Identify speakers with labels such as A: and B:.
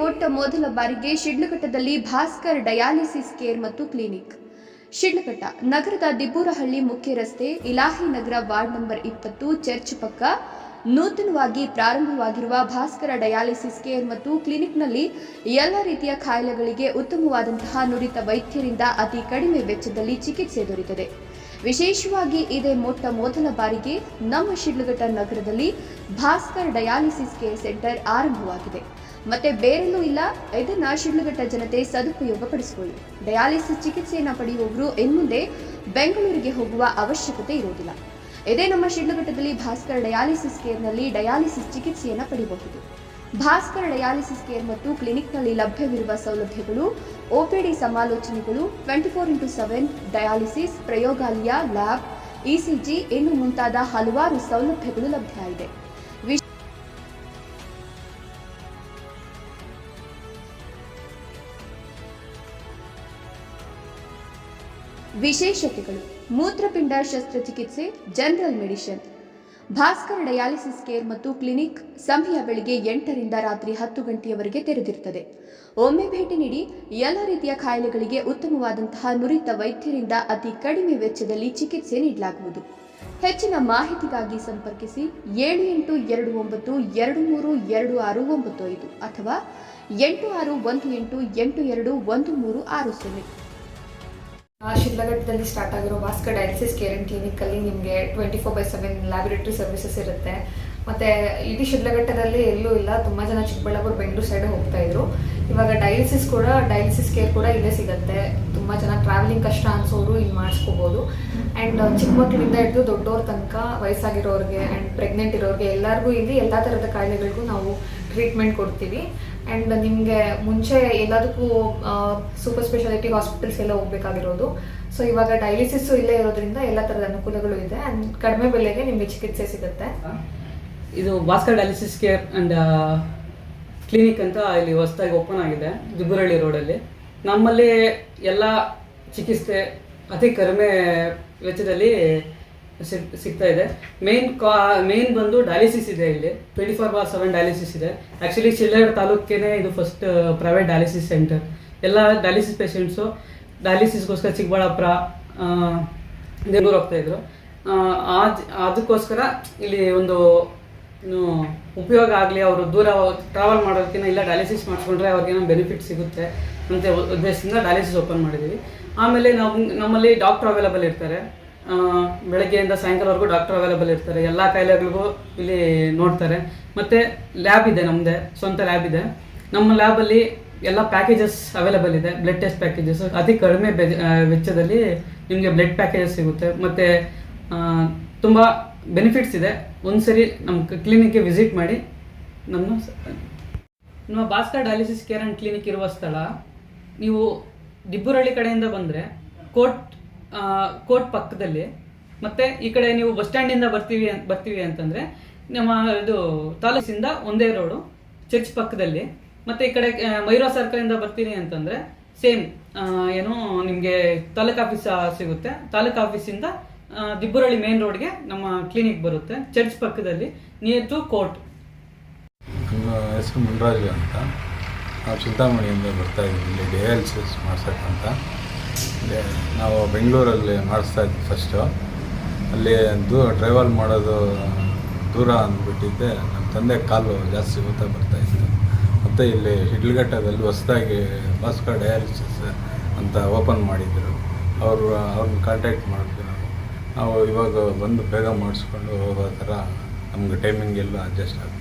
A: ಮೊದಲ ಬಾರಿಗೆ ಶಿಡ್ಲಘಟ್ಟದಲ್ಲಿ ಭಾಸ್ಕರ್ ಡಯಾಲಿಸಿಸ್ ಕೇರ್ ಮತ್ತು ಕ್ಲಿನಿಕ್. ಶಿಡ್ಲಘಟ್ಟ ನಗರದ ದಿಬ್ಬೂರಹಳ್ಳಿ ಮುಖ್ಯ ರಸ್ತೆ ಇಲಾಹಿ ನಗರ ವಾರ್ಡ್ ನಂಬರ್ ಇಪ್ಪತ್ತು ಚರ್ಚ್ ಪಕ್ಕ ನೂತನವಾಗಿ ಪ್ರಾರಂಭವಾಗಿರುವ ಭಾಸ್ಕರ ಡಯಾಲಿಸಿಸ್ ಕೇರ್ ಮತ್ತು ಕ್ಲಿನಿಕ್ನಲ್ಲಿ ಎಲ್ಲ ರೀತಿಯ ಕಾಯಿಲೆಗಳಿಗೆ ಉತ್ತಮವಾದಂತಹ ನುರಿತ ವೈದ್ಯರಿಂದ ಅತಿ ಕಡಿಮೆ ವೆಚ್ಚದಲ್ಲಿ ಚಿಕಿತ್ಸೆ ದೊರೆಯುತ್ತದೆ ವಿಶೇಷವಾಗಿ ಇದೇ ಮೊಟ್ಟ ಮೊದಲ ಬಾರಿಗೆ ನಮ್ಮ ಶಿಡ್ಲಘಟ್ಟ ನಗರದಲ್ಲಿ ಭಾಸ್ಕರ್ ಡಯಾಲಿಸಿಸ್ ಕೇರ್ ಸೆಂಟರ್ ಆರಂಭವಾಗಿದೆ. ಮತ್ತೆ ಬೇರೆಲ್ಲೂ ಇಲ್ಲ. ಇದನ್ನ ಶಿಡ್ಲಘಟ್ಟ ಜನತೆ ಸದುಪಯೋಗ ಪಡಿಸಿಕೊಳ್ಳಿ ಡಯಾಲಿಸಿಸ್ ಚಿಕಿತ್ಸೆಯನ್ನು ಪಡೆಯುವವರು ಇನ್ಮುಂದೆ ಬೆಂಗಳೂರಿಗೆ ಹೋಗುವ ಅವಶ್ಯಕತೆ ಇರುವುದಿಲ್ಲ. ಇದೇ ನಮ್ಮ ಶಿಡ್ಲಘಟ್ಟದಲ್ಲಿ ಭಾಸ್ಕರ್ ಡಯಾಲಿಸಿಸ್ ಕೇರ್ನಲ್ಲಿ ಡಯಾಲಿಸಿಸ್ ಚಿಕಿತ್ಸೆಯನ್ನು ಪಡೆಯಬಹುದು. ಭಾಸ್ಕರ್ ಡಯಾಲಿಸಿಸ್ ಕೇರ್ ಮತ್ತು ಕ್ಲಿನಿಕ್ನಲ್ಲಿ ಲಭ್ಯವಿರುವ ಸೌಲಭ್ಯಗಳು OPD ಸಮಾಲೋಚನೆಗಳು, twenty four into seven dialysis, ಪ್ರಯೋಗಾಲಯ, ಲ್ಯಾಬ್ ಇಸಿಜಿ ಇನ್ನು ಮುಂತಾದ ಹಲವಾರು ಸೌಲಭ್ಯಗಳು ಲಭ್ಯ ಇದೆ. ವಿಶೇಷತೆಗಳು ಮೂತ್ರಪಿಂಡ ಶಸ್ತ್ರಚಿಕಿತ್ಸೆ, general medicine, Bhaskar dialysis care ಮತ್ತು ಕ್ಲಿನಿಕ್ ಸಂಭಿಯ ಬೆಳಿಗ್ಗೆ ಎಂಟರಿಂದ ರಾತ್ರಿ ಹತ್ತು ಗಂಟೆಯವರೆಗೆ ತೆರೆದಿರುತ್ತದೆ. ಒಮ್ಮೆ ಭೇಟಿ ನೀಡಿ ಎಲ್ಲ ರೀತಿಯ ಕಾಯಿಲೆಗಳಿಗೆ ಉತ್ತಮವಾದಂತಹ ನುರಿತ ವೈದ್ಯರಿಂದ ಅತಿ ಕಡಿಮೆ ವೆಚ್ಚದಲ್ಲಿ ಚಿಕಿತ್ಸೆ ನೀಡಲಾಗುವುದು. ಹೆಚ್ಚಿನ ಮಾಹಿತಿಗಾಗಿ ಸಂಪರ್ಕಿಸಿ ಏಳು ಎಂಟು ಎರಡು ಒಂಬತ್ತು ಎರಡು ಮೂರು ಎರಡು ಆರು ಒಂಬತ್ತು ಐದು ಅಥವಾ ಎಂಟು ಆರು ಒಂದು ಎಂಟು ಎಂಟು ಎರಡು ಒಂದು ಮೂರು ಆರು ಸೊನ್ನೆ.
B: ಶಿಡ್ಲಘಟ್ಟದಲ್ಲಿ ಸ್ಟಾರ್ಟ್ ಆಗಿರೋ Bhaskar dialysis care and clinic ಅಲ್ಲಿ ನಿಮಗೆ twenty four by seven laboratory services ಇರುತ್ತೆ. ಮತ್ತೆ ಇಡೀ ಶಿಡ್ಲಘಟ್ಟದಲ್ಲಿ ಎಲ್ಲೂ ಇಲ್ಲ, ತುಂಬಾ ಜನ ಚಿಕ್ಕಬಳ್ಳಾಪುರ, ಬೆಂಗಳೂರು ಸೈಡ್ ಹೋಗ್ತಾ ಇದ್ರು. ಇವಾಗ ಡಯಾಲಿಸಿಸ್ ಕೂಡ ಡಯಾಲಿಸಿಸ್ ಕೇರ್ ಕೂಡ ಇಲ್ಲೇ ಸಿಗುತ್ತೆ. ತುಂಬಾ ಜನ ಟ್ರಾವೆಲಿಂಗ್ ಕಷ್ಟ ಅನ್ಸೋರು ಇಲ್ಲಿ ಮಾಡಿಸ್ಕೋಬಹುದು ಅಂಡ್ ಚಿಕ್ಕ ಮಕ್ಕಳಿಂದ ಹಿಡಿದು ದೊಡ್ಡವ್ರ ತನಕ ವಯಸ್ಸಾಗಿರೋರಿಗೆ ಅಂಡ್ ಪ್ರೆಗ್ನೆಂಟ್ ಇರೋರಿಗೆ ಎಲ್ಲರಿಗೂ ಇಲ್ಲಿ ಎಲ್ಲಾ ತರಹದ ಕಾಯಿಲೆಗಳಿಗೂ ನಾವು ಟ್ರೀಟ್ಮೆಂಟ್ ಕೊಡ್ತೀವಿ. ಆ್ಯಂಡ್ ನಿಮಗೆ ಮುಂಚೆ ಎಲ್ಲದಕ್ಕೂ ಸೂಪರ್ ಸ್ಪೆಷಾಲಿಟಿ ಹಾಸ್ಪಿಟಲ್ಸ್ ಎಲ್ಲ ಹೋಗ್ಬೇಕಾಗಿರೋದು. ಸೊ ಇವಾಗ ಡಯಾಲಿಸಿಸ್ ಇಲ್ಲೇ ಇರೋದ್ರಿಂದ ಎಲ್ಲ ಥರದ ಅನುಕೂಲಗಳು ಇದೆ. ಆ್ಯಂಡ್ ಕಡಿಮೆ ಬೆಲೆಗೆ ನಿಮಗೆ ಚಿಕಿತ್ಸೆ ಸಿಗುತ್ತೆ.
C: ಇದು Bhaskar dialysis care and clinic ಅಂತ ಇಲ್ಲಿ ಹೊಸದಾಗಿ ಓಪನ್ ಆಗಿದೆ ದುಬ್ಬರಳ್ಳಿ ರೋಡಲ್ಲಿ ನಮ್ಮಲ್ಲಿ ಎಲ್ಲ ಚಿಕಿತ್ಸೆ ಅತಿ ಕಡಿಮೆ ವೆಚ್ಚದಲ್ಲಿ ಸಿಗ್ತಾ ಇದೆ. ಮೇನ್ ಕಾ ಮೇನ್ ಬಂದು ಡಯಾಲಿಸಿಸ್ ಇದೆ ಇಲ್ಲಿ. Twenty four bar seven dialysis ಇದೆ. ಆ್ಯಕ್ಚುಲಿ ಚಿಲ್ಲರ್ ತಾಲೂಕೇನೆ ಇದು ಫಸ್ಟ್ ಪ್ರೈವೇಟ್ ಡಯಾಲಿಸಿಸ್ ಸೆಂಟರ್ ಎಲ್ಲ ಡಯಾಲಿಸಿಸ್ ಪೇಷಂಟ್ಸು ಡಯಾಲಿಸಿಸ್ಗೋಸ್ಕರ ಚಿಕ್ಕಬಳ್ಳಾಪುರ ಬೆಂಗಳೂರು ಹೋಗ್ತಾ ಇದ್ರು. ಅದಕ್ಕೋಸ್ಕರ ಇಲ್ಲಿ ಒಂದು ಉಪಯೋಗ ಆಗಲಿ, ಅವರು ದೂರ ಟ್ರಾವೆಲ್ ಮಾಡೋದಕ್ಕಿಂತ ಇಲ್ಲ ಡಯಾಲಿಸಿಸ್ ಮಾಡಿಸ್ಕೊಂಡ್ರೆ ಅವ್ರಿಗೇನೋ ಬೆನಿಫಿಟ್ ಸಿಗುತ್ತೆ ಅಂತ ಉದ್ದೇಶದಿಂದ ಡಯಾಲಿಸಿಸ್ ಓಪನ್ ಮಾಡಿದ್ದೀವಿ ಆಮೇಲೆ ನಾವು, ನಮ್ಮಲ್ಲಿ ಡಾಕ್ಟರ್ ಅವೈಲಬಲ್ ಇರ್ತಾರೆ. ಬೆಳಗ್ಗೆಯಿಂದ ಸಾಯಂಕಾಲವರೆಗೂ ಡಾಕ್ಟರ್ ಅವೈಲಬಲ್ ಇರ್ತಾರೆ. ಎಲ್ಲ ಕಾಯಿಲೆಗಳಿಗೂ ಇಲ್ಲಿ ನೋಡ್ತಾರೆ. ಮತ್ತು ಲ್ಯಾಬ್ ಇದೆ ನಮ್ಮದೇ ಸ್ವಂತ ಲ್ಯಾಬ್ ಇದೆ. ನಮ್ಮ ಲ್ಯಾಬಲ್ಲಿ ಎಲ್ಲ ಪ್ಯಾಕೇಜಸ್ ಅವೈಲಬಲ್ ಇದೆ ಬ್ಲಡ್ ಟೆಸ್ಟ್ ಪ್ಯಾಕೇಜಸ್ ಅತಿ ಕಡಿಮೆ ವೆಚ್ಚದಲ್ಲಿ ನಿಮಗೆ ಬ್ಲಡ್ ಪ್ಯಾಕೇಜಸ್ ಸಿಗುತ್ತೆ. ಮತ್ತು ತುಂಬ ಬೆನಿಫಿಟ್ಸ್ ಇದೆ. ಒಂದು ಸರಿ ನಮ್ಮ ಕ್ಲಿನಿಕ್ಗೆ ವಿಸಿಟ್ ಮಾಡಿ ನಮ್ಮ ನಮ್ಮ Bhaskar dialysis care and clinic ಇರುವ ಸ್ಥಳ. ನೀವು ದಿಬ್ಬುರಳ್ಳಿ ಕಡೆಯಿಂದ ಬಂದರೆ ಕೋರ್ಟ್ ಆ, ಕೋರ್ಟ್ ಪಕ್ಕದಲ್ಲಿ. ಮತ್ತೆ ಈ ಕಡೆ ನೀವು ಬಸ್ ಸ್ಟ್ಯಾಂಡಿಂದ ಬರ್ತೀವಿ ಬರ್ತೀವಿ ಅಂತಂದ್ರೆ ನಮ್ಮ ಇದು ತಾಲೂಕಿಂದ ಒಂದೇ ರೋಡು, ಚರ್ಚ್ ಪಕ್ಕದಲ್ಲಿ. ಮತ್ತೆ ಈ ಕಡೆ ಮೈರೋ ಸರ್ಕಲ್ ಸರ್ಕಲಿಂದ ಬರ್ತೀನಿ ಅಂತಂದ್ರೆ ಸೇಮ್ ಏನು ನಿಮಗೆ ತಾಲೂಕ್ ಆಫೀಸ್ ಸಿಗುತ್ತೆ. ತಾಲೂಕ್ ಆಫೀಸಿಂದ ದಿಬ್ಬರಳ್ಳಿ ಮೇನ್ ರೋಡ್ಗೆ ನಮ್ಮ ಕ್ಲಿನಿಕ್ ಬರುತ್ತೆ, ಚರ್ಚ್ ಪಕ್ಕದಲ್ಲಿ ನಿಯರ್ ಟು ಕೋರ್ಟ್
D: ಹೆಸರು ಮುನ್ರಾಜು ಅಂತ. ನಾವು ಚಿಂತಾಮಣಿಯಿಂದ ಬರ್ತಾ ಇದ್ದೀವಿ, ಇಲ್ಲಿ ನಾವು ಬೆಂಗಳೂರಲ್ಲಿ ಮಾಡಿಸ್ತಾ ಇದ್ವಿ ಫಸ್ಟು ಅಲ್ಲಿ ದೂರ ಟ್ರಾವೆಲ್ ಮಾಡೋದು ದೂರ ಅಂದ್ಬಿಟ್ಟಿದ್ದೆ. ನಮ್ಮ ತಂದೆ ಕಾಲು ಜಾಸ್ತಿ ಊತ ಬರ್ತಾ ಇತ್ತು. ಮತ್ತು ಇಲ್ಲಿ ಹಿಡ್ಲಘಟ್ಟದಲ್ಲಿ ಹೊಸದಾಗಿ ಭಾಸ್ಕರ್ ಡಯಾಲಿಸಿಸ್ ಅಂತ ಓಪನ್ ಮಾಡಿದ್ರು. ಅವರು, ಅವ್ರನ್ನ ಕಾಂಟ್ಯಾಕ್ಟ್ ಮಾಡಿದ್ವಿ ನಾವು ನಾವು ಇವಾಗ ಬಂದು ಬೇಗ ಮಾಡಿಸ್ಕೊಂಡು ಹೋಗೋ ಥರ ನಮ್ಗೆ ಟೈಮಿಂಗ್ ಎಲ್ಲ ಅಡ್ಜಸ್ಟ್ ಆಗ್ತಾ